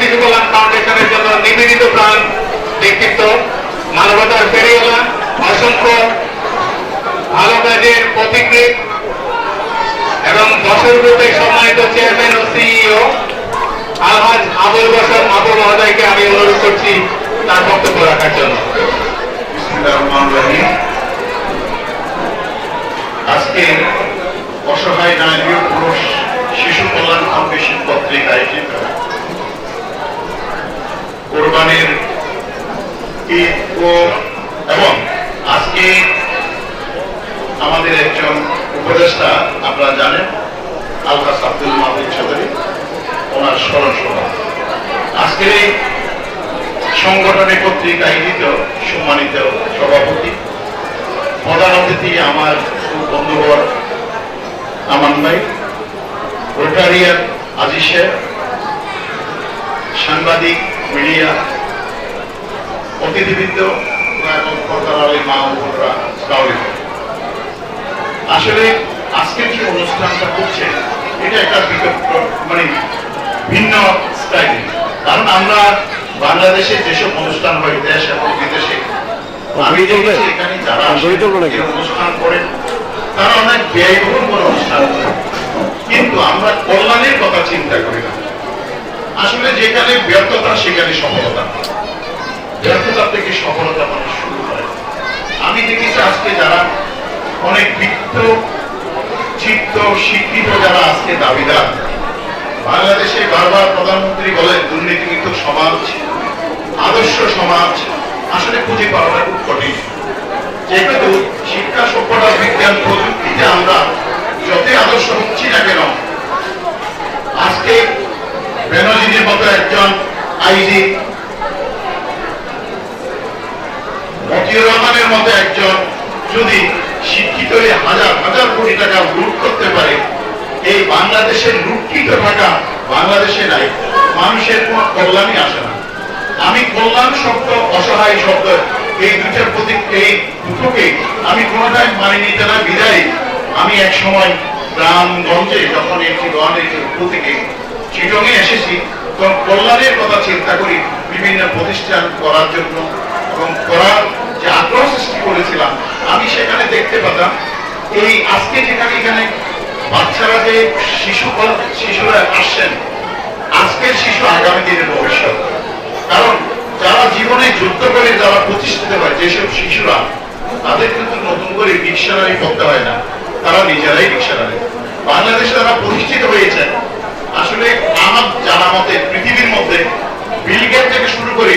শিশু কল্যাণ ফাউন্ডেশনের জন্য নিবেদিত প্রাণ ব্যক্তিত্ব মানবতার ফেরিওলা অসংখ্য ভালো কাজের পথিকৃত এবং বছর রূপে সম্মানিত চেয়ারম্যান ও সিইও আলহাজ আবুল বসর আবুল মহোদয়কে আমি অনুরোধ করছি তার বক্তব্য রাখার জন্য। এবং আজকে আমাদের একজন উপদেষ্টা আপনারা জানেন আলহাস আব্দুল মাহমুদ চৌধুরী, ওনার স্মরণ সভা আজকের এই সংগঠনের কর্তৃক আয়োজিত সম্মানিত সভাপতি, প্রধান অতিথি আমার বন্ধুবর আমান ভাই রোটারিয়ান আজিজ সাংবাদিক, মিডিয়া অতিথিবৃন্দ এবং পর্দার মা বোনরা, আসসালামু আসলে আজকের যে অনুষ্ঠানটা করছে এটা একটা বিকল্প- মানে ভিন্ন স্টাইল কারণ আমরা বাংলাদেশে যেসব অনুষ্ঠান হয় দেশ এবং বিদেশে আমি দেখেছি এখানে যারা অনুষ্ঠান করেন তারা অনেক ব্যয়বহুল কোনো অনুষ্ঠান করে। কিন্তু আমরা কল্যাণের কথা চিন্তা করি না। আসলে যেখানে ব্যর্থতা সেখানে সফলতা। সফলতা মানুষ শুরু করে আমি দেখেছি আজকে যারা অনেক বৃত্ত চিত্ত শিক্ষিত যারা আজকে দাবিদার, বাংলাদেশে বারবার প্রধানমন্ত্রী বলেন দুর্নীতিমুক্ত সমাজ, আদর্শ সমাজ আসলে খুঁজে পাওয়াটা খুব কঠিন। যেহেতু শিক্ষা, সভ্যতা, বিজ্ঞান প্রযুক্তিতে আমরা যতই আদর্শ হচ্ছি না কেন, আজকে বেনজিনের মতো একজন আইজি মতো একজন যদি শিক্ষিত হয়ে হাজার হাজার কোটি টাকা লুট করতে পারে, এই বাংলাদেশের লুটকৃত টাকা বাংলাদেশে নাই। মানুষের কোনো কল্যাণই আসে না। আমি কল্যাণ শব্দ, অসহায় শব্দ, এই দুইটার প্রতি, এই দুটোকে আমি কোনোটাই মানি নিতে না, বিদায়। আমি এক সময় গ্রামগঞ্জে যখন একটি গণের থেকে চিটংয়ে এসেছি, তখন কল্যাণের কথা চিন্তা করি বিভিন্ন প্রতিষ্ঠান করার জন্য এবং করার যে আগ্রহ সৃষ্টি করেছিলাম, আমি সেখানে দেখতে পেতাম। এই আজকে যেখানে এখানে বাচ্চারা যে শিশু শিশুরা আসছেন, আজকের শিশু আগামী দিনের ভবিষ্যৎ। কারণ যারা জীবনে যুদ্ধ করে, যারা প্রতিষ্ঠিত হয়, যেসব শিশুরা, তাদের কিন্তু নতুন করে ডিকশনারি পড়তে হয় না। তারা নিজেরাই ডিকশনারি। বাংলাদেশে যারা প্রতিষ্ঠিত হয়েছে। আসলে আমার জানা মতে, পৃথিবীর মধ্যে বিল গেট থেকে শুরু করে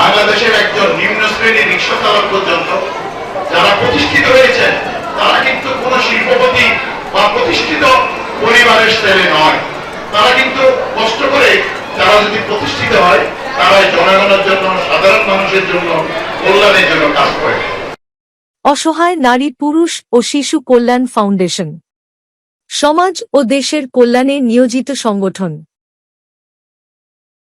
বাংলাদেশের একজন নিম্ন শ্রেণির রিক্সা চালক পর্যন্ত যারা প্রতিষ্ঠিত হয়েছে তারা কিন্তু কোনো শিল্পপতি বা প্রতিষ্ঠিত পরিবারের ছেলে নয়। তারা কিন্তু কষ্ট করে তারা যদি প্রতিষ্ঠিত হয় তারা জনগণের জন্য, সাধারণ মানুষের জন্য কল্যাণের জন্য কাজ করে। অসহায় নারী, পুরুষ ও শিশু কল্যাণ ফাউন্ডেশন। সমাজ ও দেশের কল্যাণে নিয়োজিত সংগঠন।